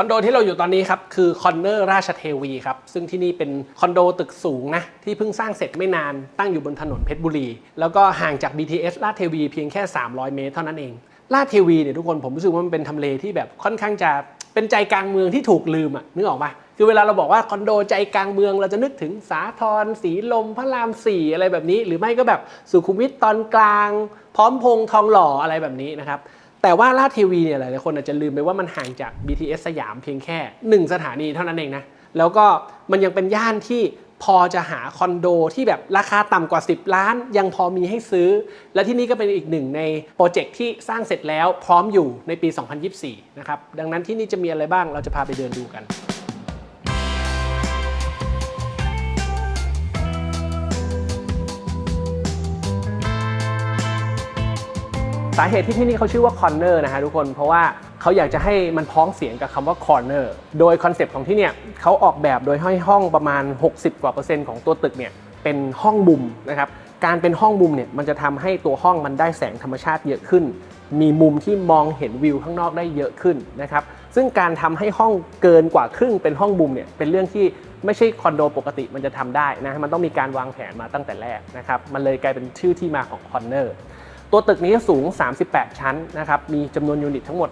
อนโดที่เราอยู่ตอนนี้ครับคือคอนเนอร์ราชเทวีครับซึ่งที่นี่เป็นคอนโดตึกสูงนะที่เพิ่งสร้างเสร็จไม่นานตั้งอยู่บนถนนเพชรบุรี แล้วก็ห่างจาก BTS ลาดเทวีเพียงแค่ 300 เมตรเท่านั้นเองลาดเทวีเนี่ยทุกคนผมรู้สึกว่ามันเป็นทำเลที่แบบค่อนข้างจะเป็นใจกลางเมืองที่ถูกลืมอะนึกออกปะคือเวลาเราบอกว่าคอนโดใจกลางเมือง เราจะนึกถึงสาทรสีลมพระรามสี่อะไรแบบนี้ หรือไม่ก็แบบสุขุมวิทตอนกลาง พร้อมพงษ์ทองหล่ออะไรแบบนี้นะครับ แต่ว่าลาดทีวีเนี่ยหลายๆคนอาจจะลืมไปว่ามันห่างจาก BTS สยามเพียงแค่ 1 สถานีเท่านั้นเองนะ แล้วก็มันยังเป็นย่านที่พอจะหาคอนโดที่แบบราคาต่ำกว่า 10 ล้าน ยังพอมีให้ซื้อ และที่นี่ก็เป็นอีกหนึ่งในโปรเจกต์ที่สร้างเสร็จแล้วพร้อมอยู่ในปี 2024 นะครับ ดังนั้นที่นี่จะมีอะไรบ้างเราจะพาไปเดินดูกันาเหตุที่ที่นี่เขาชื่อว่า Corner นะฮะทุกคนเพราะว่าเขาอยากจะให้มันพ้องเสียงกับคำว่า Corner โดยคอนเซปต์ของที่เนี่ยเขาออกแบบโดยให้ห้องประมาณ 60 กว่าเปอร์เซ็นต์ของตัวตึกเนี่ยเป็นห้องมุมนะครับการเป็นห้องมุมเนี่ยมันจะทำให้ตัวห้องมันได้แสงธรรมชาติเยอะขึ้น มีมุมที่มองเห็นวิวข้างนอกได้เยอะขึ้นนะครับซึ่งการทำให้ห้องเกินกว่าครึ่งเป็นห้องมุมเนี่ยเป็นเรื่องที่ไม่ใช่คอนโดปกติมันจะทำได้นะมันต้องมีการวางแผนมาตั้งแต่แรกนะครับมันเลยกลายเป็นชื่อที่มาของ Corner ตัวตึกนี้สูง 38 ชั้นนะครับ มีจำนวนยูนิตทั้งหมด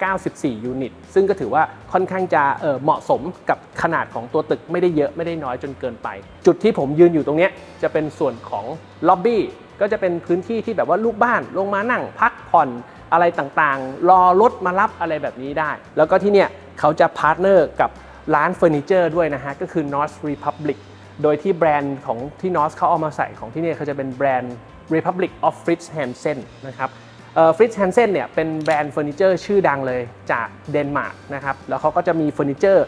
294 ยูนิต ซึ่งก็ถือว่าค่อนข้างจะเออเหมาะสมกับขนาดของตัวตึกไม่ได้เยอะไม่ได้น้อยจนเกินไป จุดที่ผมยืนอยู่ตรงนี้จะเป็นส่วนของล็อบบี้ ก็จะเป็นพื้นที่ที่แบบว่าลูกบ้านลงมานั่งพักผ่อนอะไรต่างๆ รอรถมารับอะไรแบบนี้ได้ แล้วก็ที่เนี่ยเขาจะพาร์ทเนอร์กับร้านเฟอร์นิเจอร์ด้วยนะฮะ ก็คือ North Republic โดยที่แบรนด์ของที่ North เขาเอามาใส่ของที่เนี่ยเขาจะเป็นแบรนด์ Republic of Fritz Hansen นะครับฟริตซ์แฮนเซนเนี่ยเป็นแบรนด์เฟอร์นิเจอร์ชื่อดังเลยจากเดนมาร์กนะครับแล้วเขาก็จะมีเฟอร์นิเจอร์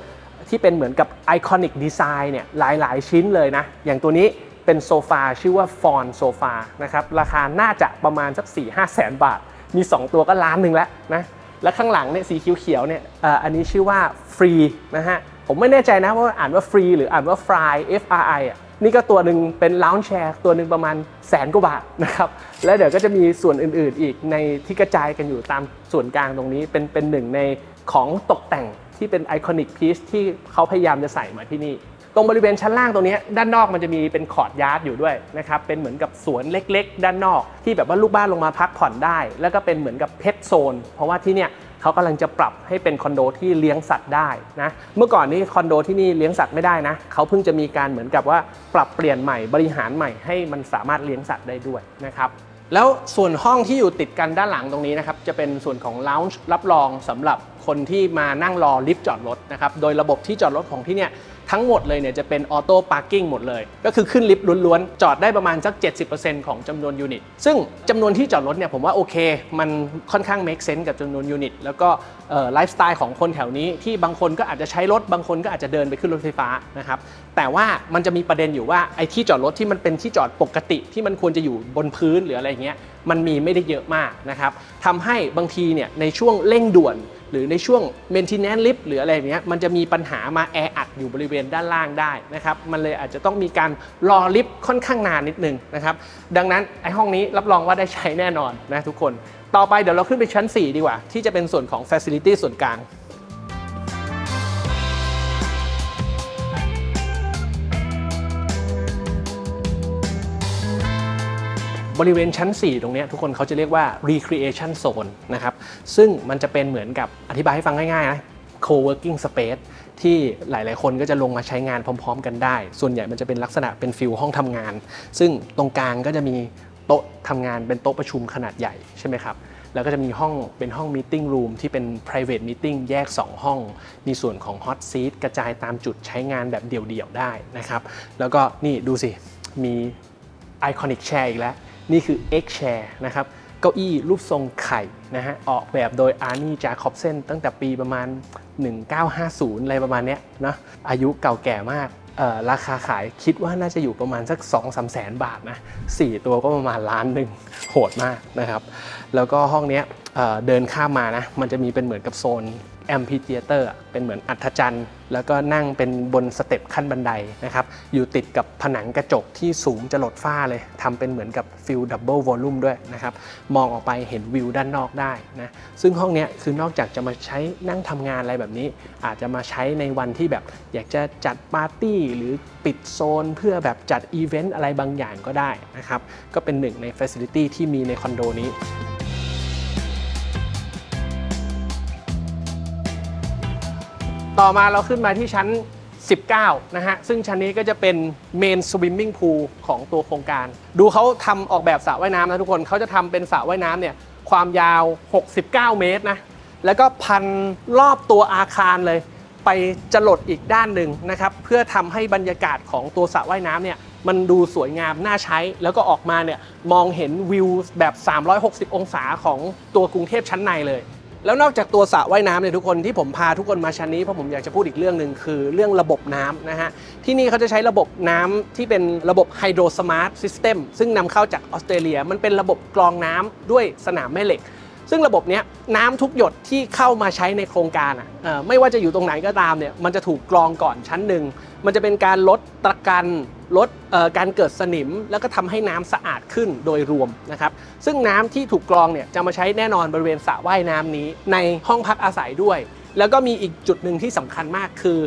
ที่เป็นเหมือนกับไอคอนิกดีไซน์เนี่ยหลาย ๆ ชิ้นเลยนะ อย่างตัวนี้เป็นโซฟาชื่อว่าฟอนโซฟานะครับราคาน่าจะประมาณสัก 4-5แสนบาท มี 2 ตัวก็ล้านหนึ่งแล้วนะและข้างหลังเนี่ยสีเขียวๆเนี่ยเอ่ออันนี้ชื่อว่าฟรีนะฮะผมไม่แน่ใจนะว่าอ่านว่าฟรีหรืออ่านว่าฟราย F R I อะ นี่ก็ตัวหนึ่งเป็น lounge chair ตัวหนึ่งประมาณแสนกว่าบาทนะครับและเดี๋ยวก็จะมีส่วนอื่นๆ อีกในที่กระจายกันอยู่ตามส่วนกลางตรงนี้เป็นเป็นหนึ่งในของตกแต่งที่เป็นไอคอนิกพีซที่เขาพยายามจะใส่มาที่นี่ ตรงบริเวณชั้นล่างตรงนี้ด้านนอกมันจะมีเป็นคอร์ดยาร์ดอยู่ด้วยนะครับเป็นเหมือนกับสวนเล็กๆ ด้านนอก ที่แบบว่าลูกบ้านลงมาพักผ่อนได้ แล้วก็เป็นเหมือนกับเพ t โซนเพราะว่าที่เนี่ย เขากำลังจะปรับให้เป็นคอนโดที่เลี้ยงสัตว์ได้นะเมื่อก่อนนี้คอนโดที่นี่เลี้ยงสัตว์ไม่ได้นะเขาเพิ่งจะมีการเหมือนกับว่าปรับเปลี่ยนใหม่บริหารใหม่ให้มันสามารถเลี้ยงสัตว์ได้ด้วยนะครับแล้วส่วนห้องที่อยู่ติดกันด้านหลังตรงนี้นะครับจะเป็นส่วนของ lounge รับรองสำหรับคนที่มานั่งรอลิฟต์จอดรถนะครับโดยระบบที่จอดรถของที่เนี่ย ทั้งหมดเลยเนี่ยจะเป็นออโต้พาร์กิ้งหมดเลย ก็คือขึ้นลิฟต์ล้วนๆ จอดได้ประมาณสัก 70%ของจำนวนยูนิต ซึ่งจำนวนที่จอดรถเนี่ยผมว่าโอเค มันค่อนข้างเมคเซนส์กับจำนวนยูนิต แล้วก็ไลฟ์สไตล์ของคนแถวนี้ที่บางคนก็อาจจะใช้รถ บางคนก็อาจจะเดินไปขึ้นรถไฟฟ้านะครับ แต่ว่ามันจะมีประเด็นอยู่ว่าไอ้ที่จอดรถที่มันเป็นที่จอดปกติที่มันควรจะอยู่บนพื้นหรืออะไรเงี้ยมันมีไม่ได้เยอะมากนะครับทำให้บางทีเนี่ยในช่วงเร่งด่วน หรือในช่วง maintenance lift หรืออะไรเงี้ยมันจะมีปัญหามาแออัดอยู่บริเวณด้านล่างได้นะครับมันเลยอาจจะต้องมีการรอลิฟต์ค่อนข้างนานนิดนึงนะครับดังนั้นไอ้ห้องนี้รับรองว่าได้ใช้แน่นอนนะทุกคน ต่อไปเดี๋ยวเราขึ้นไปชั้น 4 ดีกว่า ที่จะเป็นส่วนของ facility ส่วนกลาง บริเวณชั้น 4 ตรงนี้ทุกคนเขาจะเรียกว่า recreation zone นะครับ ซึ่งมันจะเป็นเหมือนกับอธิบายให้ฟังง่ายๆนะ co-working space ที่หลาย ๆ คนก็จะลงมาใช้งานพร้อม ๆ กันได้ ส่วนใหญ่มันจะเป็นลักษณะเป็นฟิลห้องทำงาน ซึ่งตรงกลางก็จะมีโต๊ะทำงานเป็นโต๊ะประชุมขนาดใหญ่ใช่ไหมครับแล้วก็จะมีห้องเป็นห้อง meeting room ที่เป็น private meeting แยก 2 ห้อง มีส่วนของ hot seat กระจายตามจุดใช้งานแบบเดี่ยว ๆ ได้นะครับ แล้วก็นี่ดูสิ มี Iconic Chair อีกแล้ว นี่คือ X Chair นะครับเก้าอี้รูปทรงไข่นะฮะออกแบบโดยอาร์นี่จาคอบเซนตั้งแต่ปีประมาณ 1950 อะไรประมาณเนี้ยนะอายุเก่าแก่มากราคาขายคิดว่าน่าจะอยู่ประมาณสัก 2 3แสนบาทนะ4ตัวก็ประมาณล้านหนึ่งโหดมากนะครับ แล้วก็ห้องเนี้ย เดินข้ามมานะ มันจะมีเป็นเหมือนกับโซนแอมพีเ e เตอร์เป็นเหมือนอัฐจันทร์ แล้วก็นั่งเป็นบนสเต็ปขั้นบันไดนะครับ อยู่ติดกับผนังกระจกที่สูงจะหลดฝ้าเลยทำเป็นเหมือนกับฟิลดับเบิลวอลลุ่มด้วยนะครับ มองออกไปเห็นวิวด้านนอกได้นะ ซึ่งห้องเนี้ยคือนอกจากจะมาใช้นั่งทำงานอะไรแบบนี้ อาจจะมาใช้ในวันที่แบบอยากจะจัดปาร์ตี้หรือปิดโซนเพื่อแบบจัดอีเวนต์อะไรบางอย่างก็ได้นะครับ ก็เป็นหนึ่งในเฟ a ซิลิตี้ที่มีในคอนโดนี้ ต่อมาเราขึ้นมาที่ชั้น 19 นะฮะ ซึ่งชั้นนี้ก็จะเป็นเมนสวิมมิ่งพูลของตัวโครงการ ดูเขาทำออกแบบสระว่ายน้ำนะทุกคนเขาจะทำเป็นสระว่ายน้ำเนี่ย ความยาว 69 เมตรนะ แล้วก็พันรอบตัวอาคารเลย ไปจรดอีกด้านหนึ่งนะครับ เพื่อทำให้บรรยากาศของตัวสระว่ายน้ำเนี่ย มันดูสวยงามน่าใช้ แล้วก็ออกมาเนี่ยมองเห็นวิวแบบ 360 องศาของตัวกรุงเทพชั้นในเลย แล้วนอกจากตัวสระว่ายน้ำเนี่ยทุกคนที่ผมพาทุกคนมาชั้นนี้เพราะผมอยากจะพูดอีกเรื่องหนึ่งคือเรื่องระบบน้ำนะฮะที่นี่เขาจะใช้ระบบน้ำที่เป็นระบบไฮโดรสมาร์ทซิสเต็มซึ่งนำเข้าจากออสเตรเลีย มันเป็นระบบกรองน้ำด้วยสนามแม่เหล็ก ซึ่งระบบนี้น้ำทุกหยดที่เข้ามาใช้ในโครงการอะไม่ว่าจะอยู่ตรงไหนก็ตามเนี่ยมันจะถูกกรองก่อนชั้นหนึ่งมันจะเป็นการลดตะกันลดการเกิดสนิม แล้วก็ทำให้น้ำสะอาดขึ้นโดยรวมนะครับซึ่งน้ำที่ถูกกรองเนี่ยจะมาใช้แน่นอนบริเวณสระว่ายน้ำนี้ ในห้องพักอาศัยด้วย แล้วก็มีอีกจุดหนึ่งที่สำคัญมากคือ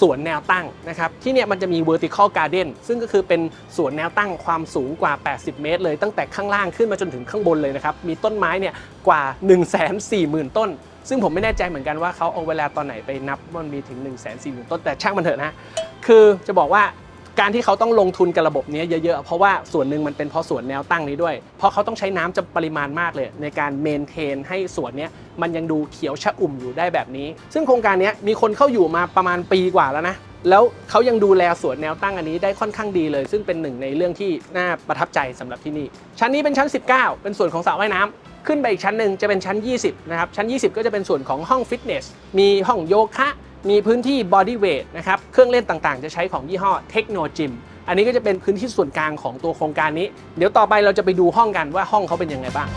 สวนแนวตั้งนะครับที่เนี่ยมันจะมี vertical garden ซึ่งก็คือเป็นสวนแนวตั้งความสูงกว่า 80 เมตร เลยตั้งแต่ข้างล่างขึ้นมาจนถึงข้างบนเลยนะครับมีต้นไม้เนี่ยกว่า 1 4 0 0 0 0 ต้น ซึ่งผมไม่แน่ใจเหมือนกันว่าเขาเอาเวลาตอนไหนไปนับมันมีถึง 1 4 0 0 0 0 ต้นแต่ช่างมันเถอะนะคือจะบอกว่า การที่เขาต้องลงทุนกับระบบนี้เยอะๆ เพราะว่าส่วนหนึ่งมันเป็นเพราะสวนแนวตั้งนี้ด้วย เพราะเขาต้องใช้น้ำจำปริมาณมากเลย ในการเมนเทนให้สวนนี้มันยังดูเขียวชะอุ่มอยู่ได้แบบนี้ ซึ่งโครงการนี้มีคนเข้าอยู่มาประมาณปีกว่าแล้วนะแล้วเขายังดูแลสวนแนวตั้งอันนี้ได้ค่อนข้างดีเลย ซึ่งเป็นหนึ่งในเรื่องที่น่าประทับใจสำหรับที่นี่ ชั้นนี้เป็นชั้น 19 เป็นส่วนของสระว่ายน้ำขึ้นไปอีกชั้นหนึ่งจะเป็นชั้น 20 นะครับ ชั้น 20 ก็จะเป็นส่วนของห้องฟิตเนส มีห้องโยคะ มีพื้นที่บอดี้เวทนะครับ เครื่องเล่นต่างๆ จะใช้ของยี่ห้อเทคโนจิมอันนี้ก็จะเป็นพื้นที่ส่วนกลางของตัวโครงการนี้ เดี๋ยวต่อไปเราจะไปดูห้องกันว่าห้องเขาเป็นยังไงบ้าง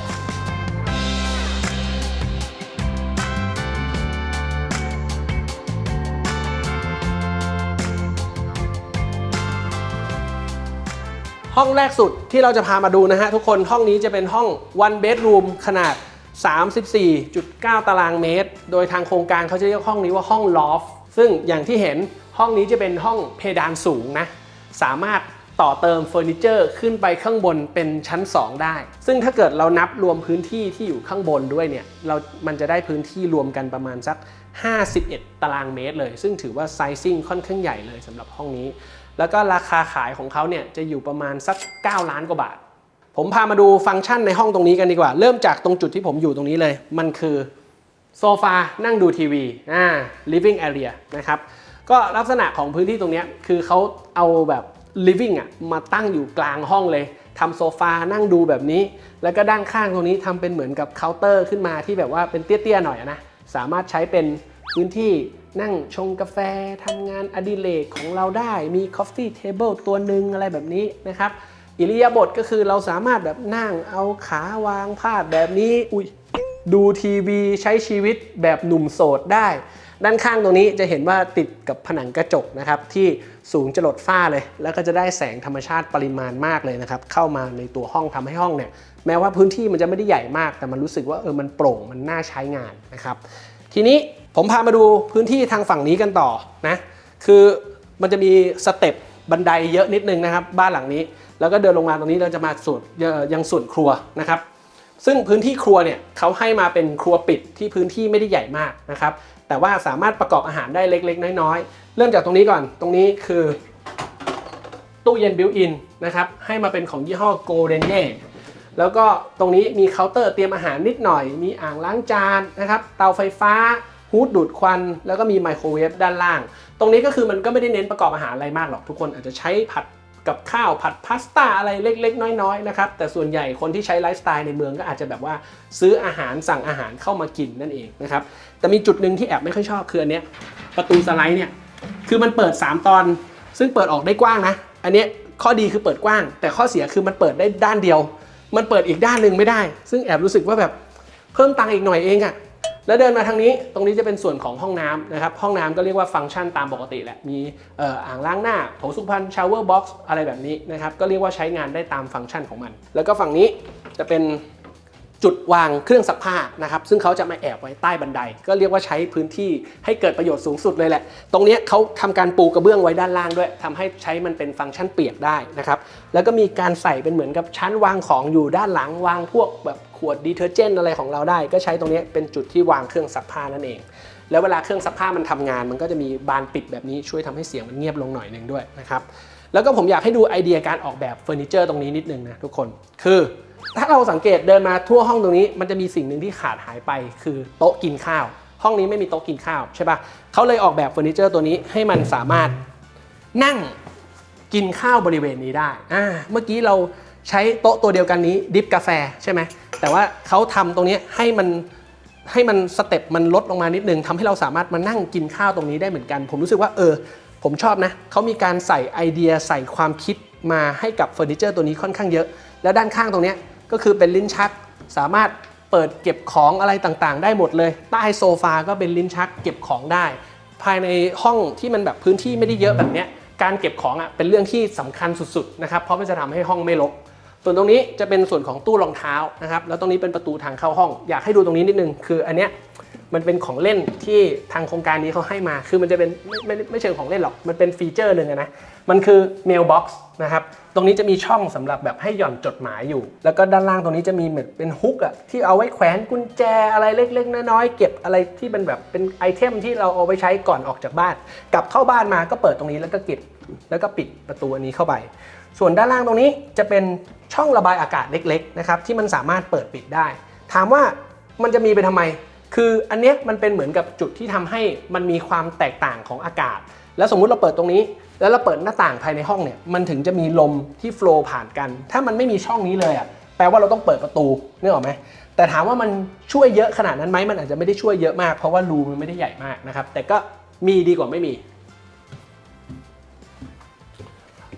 ห้องแรกสุดที่เราจะพามาดูนะฮะทุกคนห้องนี้จะเป็นห้อง one bedroom ขนาด 34.9 ตารางเมตร โดยทางโครงการเขาจะเรียกห้องนี้ว่าห้อง loft ซึ่งอย่างที่เห็นห้องนี้จะเป็นห้องเพดานสูงนะ สามารถต่อเติมเฟอร์นิเจอร์ขึ้นไปข้างบนเป็นชั้น 2 ได้ ซึ่งถ้าเกิดเรานับรวมพื้นที่ที่อยู่ข้างบนด้วยเนี่ย เรา มันจะได้พื้นที่รวมกันประมาณสัก 51 ตารางเมตรเลย ซึ่งถือว่าไซซิ่งค่อนข้างใหญ่เลยสำหรับห้องนี้ แล้วก็ราคาขายของเขาเนี่ยจะอยู่ประมาณสัก 9 ล้านกว่าบาท ผมพามาดูฟังก์ชันในห้องตรงนี้กันดีกว่า เริ่มจากตรงจุดที่ผมอยู่ตรงนี้เลย มันคือโซฟานั่งดูทีวีอ่า living area นะครับ ก็ลักษณะของพื้นที่ตรงนี้คือเขาเอาแบบ living อะมาตั้งอยู่กลางห้องเลยทำโซฟานั่งดูแบบนี้ แล้วก็ด้านข้างตรงนี้ทำเป็นเหมือนกับเคาน์เตอร์ขึ้นมาที่แบบว่าเป็นเตี้ยๆหน่อยนะ สามารถใช้เป็นพื้นที่นั่งชงกาแฟทำงานอดิเรกของเราได้มี coffee table ตัวหนึ่งอะไรแบบนี้นะครับ อิริยาบถก็คือเราสามารถแบบนั่งเอาขาวางพาดแบบนี้อุ้ยดูทีวีใช้ชีวิตแบบหนุ่มโสดได้ ด้านข้างตรงนี้จะเห็นว่าติดกับผนังกระจกนะครับ ที่สูงจรดฝ้าเลย แล้วก็จะได้แสงธรรมชาติปริมาณมากเลยนะครับ เข้ามาในตัวห้องทำให้ห้องเนี่ย แม้ว่าพื้นที่มันจะไม่ได้ใหญ่มาก แต่มันรู้สึกว่าเออมันโปร่งมันน่าใช้งานนะครับ ทีนี้ผมพามาดูพื้นที่ทางฝั่งนี้กันต่อนะคือมันจะมีสเต็ปบันไดเยอะนิดนึงนะครับ บ้านหลังนี้ แล้วก็เดินลงมาตรงนี้เราจะมาส่วนยังส่วนครัวนะครับ ซึ่งพื้นที่ครัวเนี่ยเขาให้มาเป็นครัวปิดที่พื้นที่ไม่ได้ใหญ่มากนะครับ แต่ว่าสามารถประกอบอาหารได้เล็กๆ น้อยๆ เริ่มจากตรงนี้ก่อนตรงนี้คือตู้เย็นบิวอินนะครับให้มาเป็นของยี่ห้อ Golden y e แล้วก็ตรงนี้มีเคาน์เตอร์เตรียมอาหารนิดหน่อย มีอ่างล้างจานนะครับ เตาไฟฟ้าฮูดดูดควัน แล้วก็มีไมโครเวฟด้านล่าง ตรงนี้ก็คือมันก็ไม่ได้เน้นประกอบอาหารอะไรมากหรอก ทุกคนอาจจะใช้ผัด กับข้าวผัดพาสต้าอะไรเล็ก ๆ น้อยๆนะครับแต่ส่วนใหญ่คนที่ใช้ไลฟ์สไตล์ในเมืองก็อาจจะแบบว่าซื้ออาหารสั่งอาหารเข้ามากินนั่นเองนะครับแต่มีจุดหนึ่งที่แอบไม่ค่อยชอบคืออันเนี้ยประตูสไลด์เนี่ยคือมันเปิด 3 ตอน ซึ่งเปิดออกได้กว้างนะ อันเนี้ยข้อดีคือเปิดกว้าง แต่ข้อเสียคือมันเปิดได้ด้านเดียว มันเปิดอีกด้านหนึ่งไม่ได้ ซึ่งแอบรู้สึกว่าแบบเพิ่มตังค์อีกหน่อยเองอะ แล้วเดินมาทางนี้ตรงนี้จะเป็นส่วนของห้องน้ำนะครับ ห้องน้ำก็เรียกว่าฟังก์ชันตามปกติแหละ มีอออ่างล้างหน้าโถสุขภัณฑ์ชาวเวอร์บ็อกซ์อะไรแบบนี้นะครับ ก็เรียกว่าใช้งานได้ตามฟังก์ชันของมัน แล้วก็ฝั่งนี้จะเป็น จุดวางเครื่องซักผ้านะครับซึ่งเขาจะมาแอบไว้ใต้บันได ก็เรียกว่าใช้พื้นที่ให้เกิดประโยชน์สูงสุดเลยแหละ ตรงนี้เขาทำการปูกระเบื้องไว้ด้านล่างด้วยทำให้ใช้มันเป็นฟังก์ชันเปียกได้นะครับแล้วก็มีการใส่เป็นเหมือนกับชั้นวางของอยู่ด้านหลังวางพวกแบบขวดดีเทอร์เจนต์อะไรของเราได้ ก็ใช้ตรงนี้เป็นจุดที่วางเครื่องซักผ้านั่นเอง แล้วเวลาเครื่องซักผ้ามันทำงาน มันก็จะมีบานปิดแบบนี้ช่วยทำให้เสียงมันเงียบลงหน่อยหนึ่งด้วยนะครับแล้วก็ผมอยากให้ดูไอเดียการออกแบบเฟอร์นิเจอร์ตรงนี้นิดนึงนะทุกคนคือ ถ้าเราสังเกตเดินมาทั่วห้องตรงนี้ มันจะมีสิ่งหนึ่งที่ขาดหายไป คือโต๊ะกินข้าว ห้องนี้ไม่มีโต๊ะกินข้าวใช่ปะเขาเลยออกแบบเฟอร์นิเจอร์ตัวนี้ให้มันสามารถนั่งกินข้าวบริเวณนี้ได้อ่าเมื่อกี้เราใช้โต๊ะตัวเดียวกันนี้ดิฟกาแฟใช่ไหมแต่ว่าเขาทำตรงนี้ให้มันให้มันสเต็ปมันลดลงมานิดนึงทำให้เราสามารถมานั่งกินข้าวตรงนี้ได้เหมือนกัน ผมรู้สึกว่าเออ ผมชอบนะเขามีการใส่ไอเดียใส่ความคิดมาให้กับเฟอร์นิเจอร์ตัวนี้ค่อนข้างเยอะ แล้วด้านข้างตรงนี้ ก็คือเป็นลิ้นชักสามารถเปิดเก็บของอะไรต่างๆ ได้หมดเลย ใต้โซฟาก็เป็นลิ้นชักเก็บของได้ ภายในห้องที่มันแบบพื้นที่ไม่ได้เยอะแบบเนี้ยการเก็บของอะเป็นเรื่องที่สำคัญสุดๆนะครับเพราะมันจะทำให้ห้องไม่รกส่วนตรงนี้จะเป็นส่วนของตู้รองเท้านะครับแล้วตรงนี้เป็นประตูทางเข้าห้อง อยากให้ดูตรงนี้นิดนึงคืออันเนี้ย มันเป็นของเล่นที่ทางโครงการนี้เขาให้มา คือมันจะเป็นไม่ไม่ไม่เชิงของเล่นหรอก มันเป็นฟีเจอร์หนึ่งนะ มันคือ mailbox นะครับ ตรงนี้จะมีช่องสำหรับแบบให้หย่อนจดหมายอยู่ แล้วก็ด้านล่างตรงนี้จะมีเหมือนเป็นฮุกอะที่เอาไว้แขวนกุญแจอะไรเล็กๆน้อยๆเก็บอะไรที่เป็นแบบเป็นไอเทมที่เราเอาไว้ใช้ก่อนออกจากบ้าน กลับเข้าบ้านมาก็เปิดตรงนี้แล้วก็เก็บแล้วก็ปิดประตูอันนี้เข้าไป ส่วนด้านล่างตรงนี้จะเป็นช่องระบายอากาศเล็กๆนะครับที่มันสามารถเปิดปิดได้ ถามว่ามันจะมีไปทำไม คืออันเนี้ยมันเป็นเหมือนกับจุดที่ทำให้มันมีความแตกต่างของอากาศ แล้วสมมุติเราเปิดตรงนี้ แล้วเราเปิดหน้าต่างภายในห้องเนี่ยมันถึงจะมีลมที่โฟล์ผ่านกัน ถ้ามันไม่มีช่องนี้เลยอะแปลว่าเราต้องเปิดประตูนึกออกไหมแต่ถามว่ามันช่วยเยอะขนาดนั้นไหมมันอาจจะไม่ได้ช่วยเยอะมาก เพราะว่ารูมันไม่ได้ใหญ่มากนะครับ แต่ก็มีดีกว่าไม่มี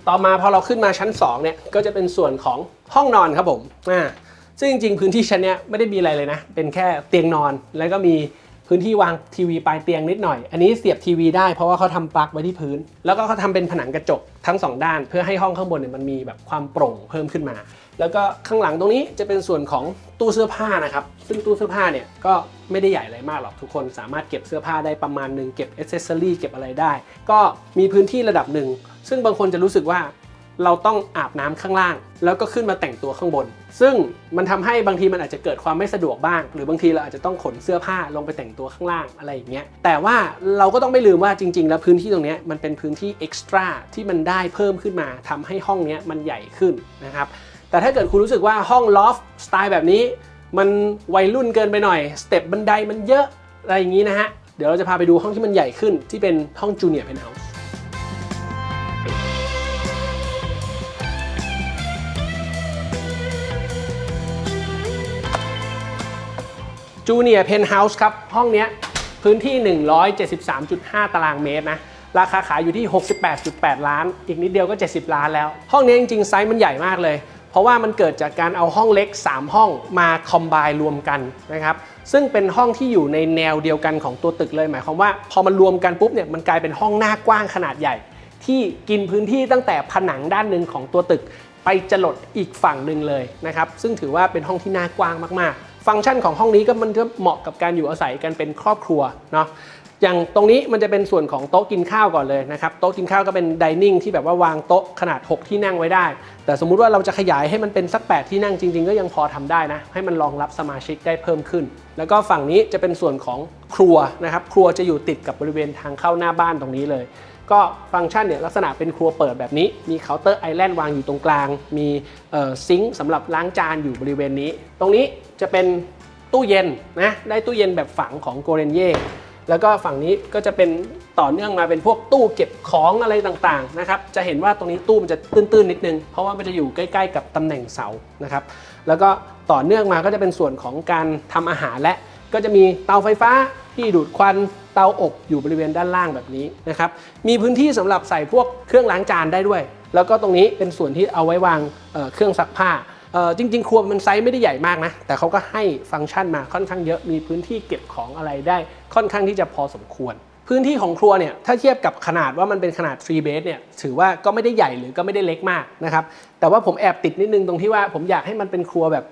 ต่อมาพอเราขึ้นมาชั้น2เนี่ยก็จะเป็นส่วนของห้องนอนครับผมอ่า ซึ่งจริงๆพื้นที่ชั้นเนี้ยไม่ได้มีอะไรเลยนะ เป็นแค่เตียงนอน แล้วก็มีพื้นที่วางทีวีปลายเตียงนิดหน่อย อันนี้เสียบทีวีได้เพราะว่าเขาทำปลั๊กไว้ที่พื้น แล้วก็เขาทำเป็นผนังกระจกทั้งสองด้าน เพื่อให้ห้องข้างบนเนี่ยมันมีแบบความโปร่งเพิ่มขึ้นมา แล้วก็ข้างหลังตรงนี้จะเป็นส่วนของตู้เสื้อผ้านะครับ ซึ่งตู้เสื้อผ้าเนี่ยก็ไม่ได้ใหญ่อะไรมากหรอกทุกคนสามารถเก็บเสื้อผ้าได้ประมาณหนึ่งเก็บอ c เซอรี่เก็บอะไรได้ ก็มีพื้นที่ระดับหนึ่งซึ่งบางคนจะรู้สึกว่า เราต้องอาบน้ำข้างล่าง แล้วก็ขึ้นมาแต่งตัวข้างบน ซึ่งมันทำให้บางทีมันอาจจะเกิดความไม่สะดวกบ้าง หรือบางทีเราอาจจะต้องขนเสื้อผ้าลงไปแต่งตัวข้างล่างอะไรอย่างเงี้ยแต่ว่าเราก็ต้องไม่ลืมว่าจริง ๆ แล้วพื้นที่ตรงเนี้ยมันเป็นพื้นที่เอ็กซ์ตร้าที่มันได้เพิ่มขึ้นมาทำให้ห้องเนี้ยมันใหญ่ขึ้นนะครับแต่ถ้าเกิดคุณรู้สึกว่าห้องลอฟสไตล์แบบนี้ มันวัยรุ่นเกินไปหน่อยสเต็ปบันไดมันเยอะอะไรอย่างงี้นะฮะเดี๋ยวเราจะพาไปดูห้องที่มันใหญ่ขึ้นที่เป็นห้องจูเนียร์เพนท์เฮาส์ จูเนียร์เพนท์เฮาส์ครับ ห้องเนี้ยพื้นที่ 173.5 ตารางเมตรนะ ราคาขายอยู่ที่ 68.8 ล้าน อีกนิดเดียวก็ 70 ล้านแล้ว ห้องนี้จริงๆ ไซส์มันใหญ่มากเลย เพราะว่ามันเกิดจากการเอาห้องเล็ก 3 ห้องมาคอมไบรวมกันนะครับ ซึ่งเป็นห้องที่อยู่ในแนวเดียวกันของตัวตึกเลย หมายความว่าพอมันรวมกันปุ๊บเนี่ยมันกลายเป็นห้องหน้ากว้างขนาดใหญ่ ที่กินพื้นที่ตั้งแต่ผนังด้านหนึ่งของตัวตึก ไปจรดอีกฝั่งหนึ่งเลยนะครับ ซึ่งถือว่าเป็นห้องที่น่ากว้างมากๆ ฟังก์ชันของห้องนี้ก็มันก็เหมาะกับการอยู่อาศัยกันเป็นครอบครัวเนาะอย่างตรงนี้มันจะเป็นส่วนของโต๊ะกินข้าวก่อนเลยนะครับโต๊ะกินข้าวก็เป็นดิเนิ่งที่แบบว่าวางโต๊ะขนาด 6 ที่นั่งไว้ได้ แต่สมมุติว่าเราจะขยายให้มันเป็นสัก 8 ที่นั่งจริง ๆ ก็ยังพอทำได้นะ ให้มันรองรับสมาชิกได้เพิ่มขึ้น แล้วก็ฝั่งนี้จะเป็นส่วนของครัวนะครับครัวจะอยู่ติดกับบริเวณทางเข้าหน้าบ้านตรงนี้เลย ก็ฟังก์ชันเนี่ยลักษณะเป็นครัวเปิดแบบนี้ มีเคาน์เตอร์ไอแลนด์วางอยู่ตรงกลาง มีซิงค์สำหรับล้างจานอยู่บริเวณนี้ ตรงนี้จะเป็นตู้เย็นนะได้ตู้เย็นแบบฝังของโกเรนเย่แล้วก็ฝั่งนี้ก็จะเป็นต่อเนื่องมาเป็นพวกตู้เก็บของอะไรต่างๆนะครับ จะเห็นว่าตรงนี้ตู้มันจะตื้นๆนิดนึง เพราะว่ามันจะอยู่ใกล้ๆกับตำแหน่งเสานะครับ แล้วก็ต่อเนื่องมาก็จะเป็นส่วนของการทำอาหารและก็จะมีเตาไฟฟ้า ที่ดูดควันเตาอบอยู่บริเวณด้านล่างแบบนี้นะครับ มีพื้นที่สำหรับใส่พวกเครื่องล้างจานได้ด้วย แล้วก็ตรงนี้เป็นส่วนที่เอาไว้วางเเครื่องซักผ้าจริง ๆ ครัวมันไซส์ไม่ได้ใหญ่มากนะ แต่เขาก็ให้ฟังก์ชันมาค่อนข้างเยอะ มีพื้นที่เก็บของอะไรได้ค่อนข้างที่จะพอสมควร พื้นที่ของครัวเนี่ยถ้าเทียบกับขนาดว่ามันเป็นขนาด3 bed เนี่ยถือว่าก็ไม่ได้ใหญ่หรือก็ไม่ได้เล็กมากนะครับ แต่ว่าผมแอบติดนิดนึงตรงที่ว่าผมอยากให้มันเป็นครัวแบบ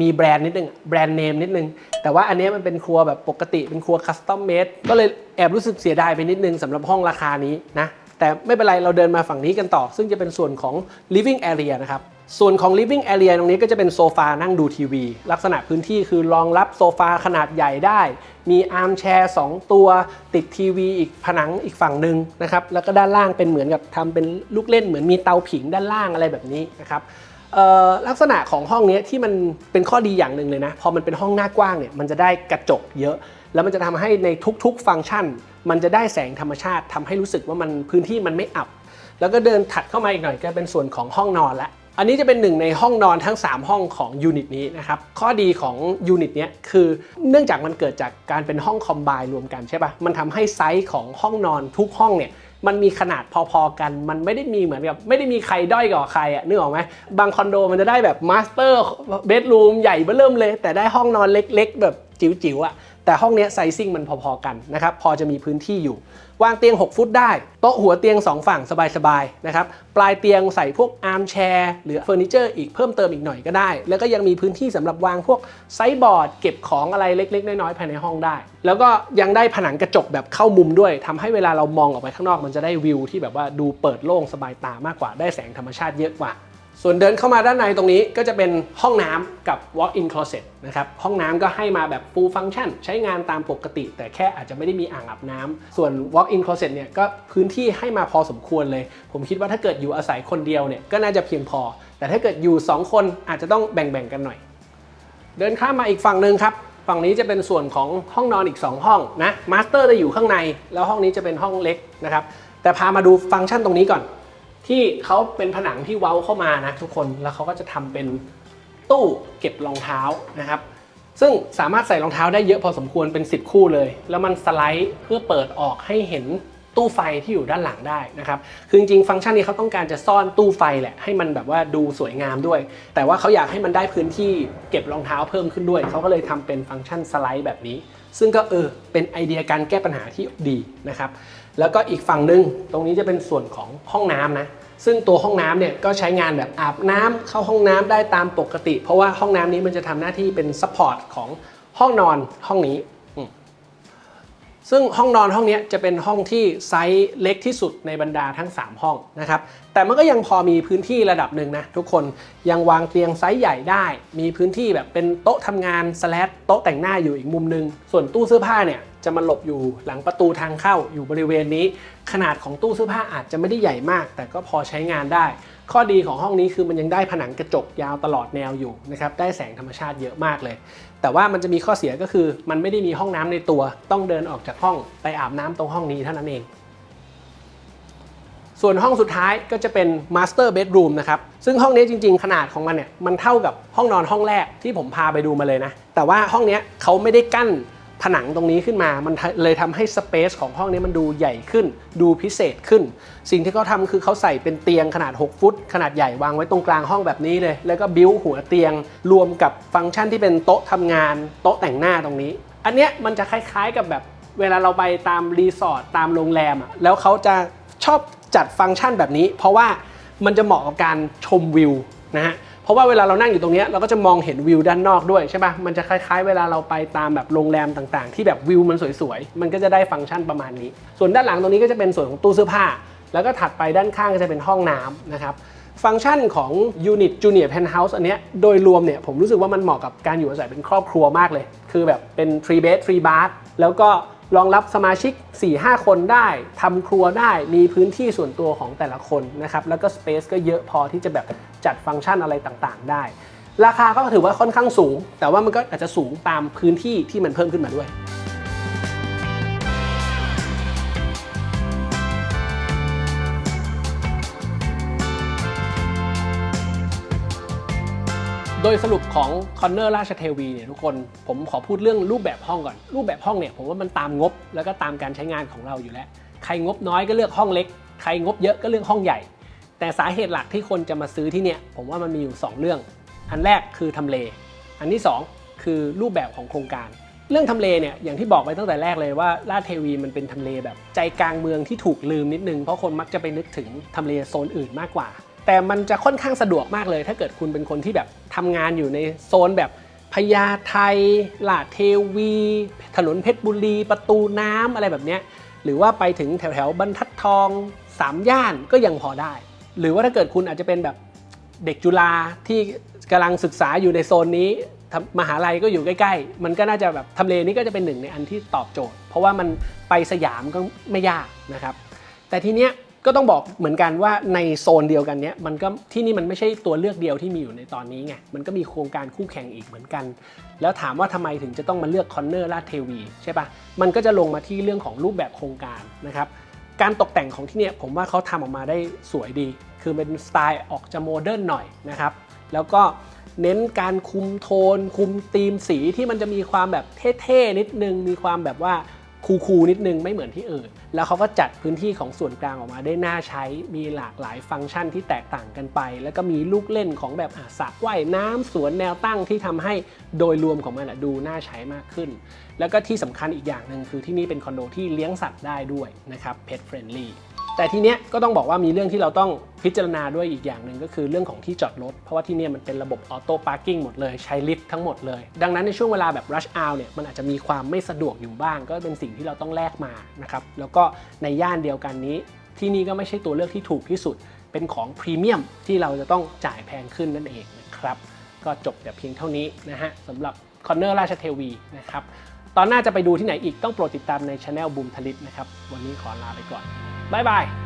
มีแบรนด์นิดนึงแบรนด์เนมนิดนึง แต่ว่าอันนี้มันเป็นครัวแบบปกติเป็นครัวคัสตอมเมดก็เลยแอบรู้สึกเสียดายไปนิดนึงสำหรับห้องราคานี้นะแต่ไม่เป็นไรเราเดินมาฝั่งนี้กันต่อ ซึ่งจะเป็นส่วนของ living area นะครับส่วนของ living area ตรงนี้ก็จะเป็นโซฟานั่งดูทีวี ลักษณะพื้นที่คือรองรับโซฟาขนาดใหญ่ได้ มีอาร์มแชร์2ตัวติดทีวีอีกผนังอีกฝั่งหนึ่งนะครับแล้วก็ด้านล่างเป็นเหมือนกับทำเป็นลูกเล่นเหมือนมีเตาผิงด้านล่างอะไรแบบนี้นะครับ ลักษณะของห้องนี้ที่มันเป็นข้อดีอย่างหนึ่งเลยนะ พอมันเป็นห้องหน้ากว้างเนี่ยมันจะได้กระจกเยอะ แล้วมันจะทำให้ในทุกๆ ฟังก์ชัน มันจะได้แสงธรรมชาติทำให้รู้สึกว่ามันพื้นที่มันไม่อับ แล้วก็เดินถัดเข้ามาอีกหน่อยก็เป็นส่วนของห้องนอนละอันนี้จะเป็นหนึ่งในห้องนอนทั้ง 3 ห้องของยูนิตนี้นะครับ ข้อดีของยูนิตเนี้ยคือเนื่องจากมันเกิดจากการเป็นห้องคอมไบรวมกันใช่ปะมันทำให้ไซส์ของห้องนอนทุกห้องเนี่ย มันมีขนาดพอๆกัน มันไม่ได้มีเหมือนกับไม่ได้มีใครด้อยกว่าใครอะนึกออกไหมบางคอนโดมันจะได้แบบมาสเตอร์เบดรูมใหญ่เบ้อเริ่มเลย แต่ได้ห้องนอนเล็ก ๆ แบบจิ๋วๆอะ แต่ห้องนี้ไซซิ่งมันพอๆกันนะครับพอจะมีพื้นที่อยู่ วางเตียง 6 ฟุตได้ โต๊ะหัวเตียง 2 ฝั่งสบายๆนะครับปลายเตียงใส่พวกอาร์มแชร์หรือเฟอร์นิเจอร์อีกเพิ่มเติมอีกหน่อยก็ได้ แล้วก็ยังมีพื้นที่สำหรับวางพวกไซบอร์ด เก็บของอะไรเล็ก ๆ น้อยๆภายในห้องได้ แล้วก็ยังได้ผนังกระจกแบบเข้ามุมด้วยทำให้เวลาเรามองออกไปข้างนอกมันจะได้วิวที่แบบว่าดูเปิดโล่งสบายตามากกว่าได้แสงธรรมชาติเยอะกว่า ส่วนเดินเข้ามาด้านในตรงนี้ก็จะเป็นห้องน้ำกับ walk-in closet นะครับ ห้องน้ำก็ให้มาแบบ full function ใช้งานตามปกติ แต่แค่อาจจะไม่ได้มีอ่างอาบน้ำ ส่วน walk-in closet เนี่ยก็พื้นที่ให้มาพอสมควรเลย ผมคิดว่าถ้าเกิดอยู่อาศัยคนเดียวเนี่ยก็น่าจะเพียงพอ แต่ถ้าเกิดอยู่ 2 คนอาจจะต้องแบ่งๆกันหน่อย เดินข้ามมาอีกฝั่งหนึ่งครับ ฝั่งนี้จะเป็นส่วนของห้องนอนอีก 2 ห้องนะ มาสเตอร์จะอยู่ข้างใน แล้วห้องนี้จะเป็นห้องเล็กนะครับ แต่พามาดูฟังก์ชันตรงนี้ก่อน ที่เขาเป็นผนังที่เว้าเข้ามานะทุกคนแล้วเขาก็จะทำเป็นตู้เก็บรองเท้านะครับ ซึ่งสามารถใส่รองเท้าได้เยอะพอสมควรเป็น 10 คู่เลย แล้วมันสไลด์เพื่อเปิดออกให้เห็นตู้ไฟที่อยู่ด้านหลังได้นะครับ คือจริงๆ ฟังก์ชันนี้เขาต้องการจะซ่อนตู้ไฟแหละให้มันแบบว่าดูสวยงามด้วย แต่ว่าเขาอยากให้มันได้พื้นที่เก็บรองเท้าเพิ่มขึ้นด้วย เขาก็เลยทำเป็นฟังก์ชันสไลด์แบบนี้ ซึ่งก็เออเป็นไอเดียการแก้ปัญหาที่ดีนะครับ แล้วก็อีกฝั่งหนึ่งตรงนี้จะเป็นส่วนของห้องน้ำนะ ซึ่งตัวห้องน้ำเนี่ยก็ใช้งานแบบอาบน้ำเข้าห้องน้ำได้ตามปกติ เพราะว่าห้องน้ำนี้มันจะทำหน้าที่เป็นซัพพอร์ตของห้องนอนห้องนี้ ซึ่งห้องนอนห้องนี้จะเป็นห้องที่ไซส์เล็กที่สุดในบรรดาทั้ง 3 ห้องนะครับ แต่มันก็ยังพอมีพื้นที่ระดับหนึ่งนะทุกคนยังวางเตียงไซส์ใหญ่ได้ มีพื้นที่แบบเป็นโต๊ะทำงานสแลดโต๊ะแต่งหน้าอยู่อีกมุมหนึง ส่วนตู้เสื้อผ้าเนี่ยจะมาหลบอยู่หลังประตูทางเข้าอยู่บริเวณนี้ ขนาดของตู้เสื้อผ้าอาจจะไม่ได้ใหญ่มาก แต่ก็พอใช้งานได้ ข้อดีของห้องนี้คือมันยังได้ผนังกระจกยาวตลอดแนวอยู่นะครับได้แสงธรรมชาติเยอะมากเลย แต่ว่ามันจะมีข้อเสียก็คือ มันไม่ได้มีห้องน้ำในตัว ต้องเดินออกจากห้องไปอาบน้ำตรงห้องนี้เท่านั้นเอง ส่วนห้องสุดท้ายก็จะเป็นมาสเตอร์เบดรูมนะครับ ซึ่งห้องนี้จริง ๆ ขนาดของมันเนี่ย มันเท่ากับห้องนอนห้องแรกที่ผมพาไปดูมาเลยนะ แต่ว่าห้องนี้เขาไม่ได้กั้น ผนังตรงนี้ขึ้นมา มันเลยทำให้สเปซของห้องนี้มันดูใหญ่ขึ้น ดูพิเศษขึ้น สิ่งที่เขาทำคือเขาใส่เป็นเตียงขนาด 6 ฟุต ขนาดใหญ่วางไว้ตรงกลางห้องแบบนี้เลย แล้วก็บิ้วหัวเตียง รวมกับฟังก์ชันที่เป็นโต๊ะทำงาน โต๊ะแต่งหน้าตรงนี้ อันเนี้ยมันจะคล้ายๆกับแบบเวลาเราไปตามรีสอร์ทตามโรงแรมอะแล้วเขาจะชอบจัดฟังก์ชันแบบนี้ เพราะว่ามันจะเหมาะกับการชมวิวนะฮะ เพราะว่าเวลาเรานั่งอยู่ตรงนี้เราก็จะมองเห็นวิวด้านนอกด้วยใช่ปะมันจะคล้ายๆ เวลาเราไปตามแบบโรงแรมต่างๆ ที่แบบวิวมันสวยๆ มันก็จะได้ฟังก์ชันประมาณนี้ ส่วนด้านหลังตรงนี้ก็จะเป็นส่วนของตู้เสื้อผ้า แล้วก็ถัดไปด้านข้างก็จะเป็นห้องน้ำนะครับฟังก์ชันของ Unit Junior Penthouse อันเนี้ยโดยรวมเนี่ยผมรู้สึกว่ามันเหมาะกับการอยู่อาศัยเป็นครอบครัวมากเลย คือแบบเป็น 3 bed 3 bath แล้วก็ รองรับสมาชิก 4-5 คนได้ทำครัวได้มีพื้นที่ส่วนตัวของแต่ละคนนะครับแล้วก็สเปซก็เยอะพอที่จะแบบจัดฟังก์ชันอะไรต่างๆ ได้ ราคาก็ถือว่าค่อนข้างสูง แต่ว่ามันก็อาจจะสูงตามพื้นที่ที่มันเพิ่มขึ้นมาด้วย โดยสรุปของคอนเนอร์ราชเทวีเนี่ยทุกคนผมขอพูดเรื่องรูปแบบห้องก่อน รูปแบบห้องเนี่ยผมว่ามันตามงบแล้วก็ตามการใช้งานของเราอยู่แล้ว ใครงบน้อยก็เลือกห้องเล็ก ใครงบเยอะก็เลือกห้องใหญ่ แต่สาเหตุหลักที่คนจะมาซื้อที่เนี่ยผมว่ามันมีอยู่ 2 เรื่อง อันแรกคือทำเล อันที่สองคือรูปแบบของโครงการ เรื่องทำเลเนี่ยอย่างที่บอกไปตั้งแต่แรกเลยว่าลาดเทวีมันเป็นทำเลแบบใจกลางเมืองที่ถูกลืมนิดนึงเพราะคนมักจะไปนึกถึงทำเลโซนอื่นมากกว่า แต่มันจะค่อนข้างสะดวกมากเลย ถ้าเกิดคุณเป็นคนที่แบบทำงานอยู่ในโซนแบบพญาไทลาดเทวี ถนนเพชรบุรี ประตูน้ำอะไรแบบเนี้ยหรือว่าไปถึงแถวแถวบรรทัดทองสามย่านก็ยังพอได้ หรือว่าถ้าเกิดคุณอาจจะเป็นแบบเด็กจุฬาที่กำลังศึกษาอยู่ในโซนนี้มหาลัยก็อยู่ใกล้ ๆ มันก็น่าจะแบบทำเลนี้ก็จะเป็นหนึ่งในอันที่ตอบโจทย์ เพราะว่ามันไปสยามก็ไม่ยากนะครับ แต่ทีเนี้ย ก็ต้องบอกเหมือนกันว่าในโซนเดียวกันเนี้ยมันก็ที่นี่มันไม่ใช่ตัวเลือกเดียวที่มีอยู่ในตอนนี้ไงมันก็มีโครงการคู่แข่งอีกเหมือนกัน แล้วถามว่าทำไมถึงจะต้องมาเลือกคอนเนอร์ลาดเทวีใช่ปะมันก็จะลงมาที่เรื่องของรูปแบบโครงการนะครับการตกแต่งของที่เนี่ยผมว่าเขาทำออกมาได้สวยดี คือเป็นสไตล์ออกจะโมเดิร์นหน่อยนะครับแล้วก็เน้นการคุมโทน คุมธีมสีที่มันจะมีความแบบเท่ๆนิดนึง มีความแบบว่าคูลๆนิดนึงไม่เหมือนที่อื่น แล้วเขาก็จัดพื้นที่ของส่วนกลางออกมาได้น่าใช้ มีหลากหลายฟังก์ชันที่แตกต่างกันไป แล้วก็มีลูกเล่นของแบบอาสระว่ายน้ำสวนแนวตั้งที่ทำให้โดยรวมของมันอะดูน่าใช้มากขึ้น แล้วก็ที่สำคัญอีกอย่างหนึ่งคือที่นี่เป็นคอนโดที่เลี้ยงสัตว์ได้ด้วยนะครับ pet friendly แต่ทีเนี้ยก็ต้องบอกว่ามีเรื่องที่เราต้องพิจารณาด้วยอีกอย่างหนึ่งก็คือเรื่องของที่จอดรถ เพราะว่าที่เนี่ยมันเป็นระบบออโต้พาร์กิ้งหมดเลย ใช้ลิฟต์ทั้งหมดเลย ดังนั้นในช่วงเวลาแบบ rush hour เนี่ยมันอาจจะมีความไม่สะดวกอยู่บ้าง ก็เป็นสิ่งที่เราต้องแลกมานะครับแล้วก็ในย่านเดียวกันนี้ ที่นี่ก็ไม่ใช่ตัวเลือกที่ถูกที่สุด เป็นของพรีเมียมที่เราจะต้องจ่ายแพงขึ้นนั่นเองนะครับก็จบแต่เพียงเท่านี้นะฮะสำหรับคอนเนอร์ราชเทวีนะครับ ตอนหน้าจะไปดูที่ไหนอีกต้องโปรดติดตามในช anel บูมทลิตนะครับ วันนี้ขอลาไปก่อน บ๊ายบาย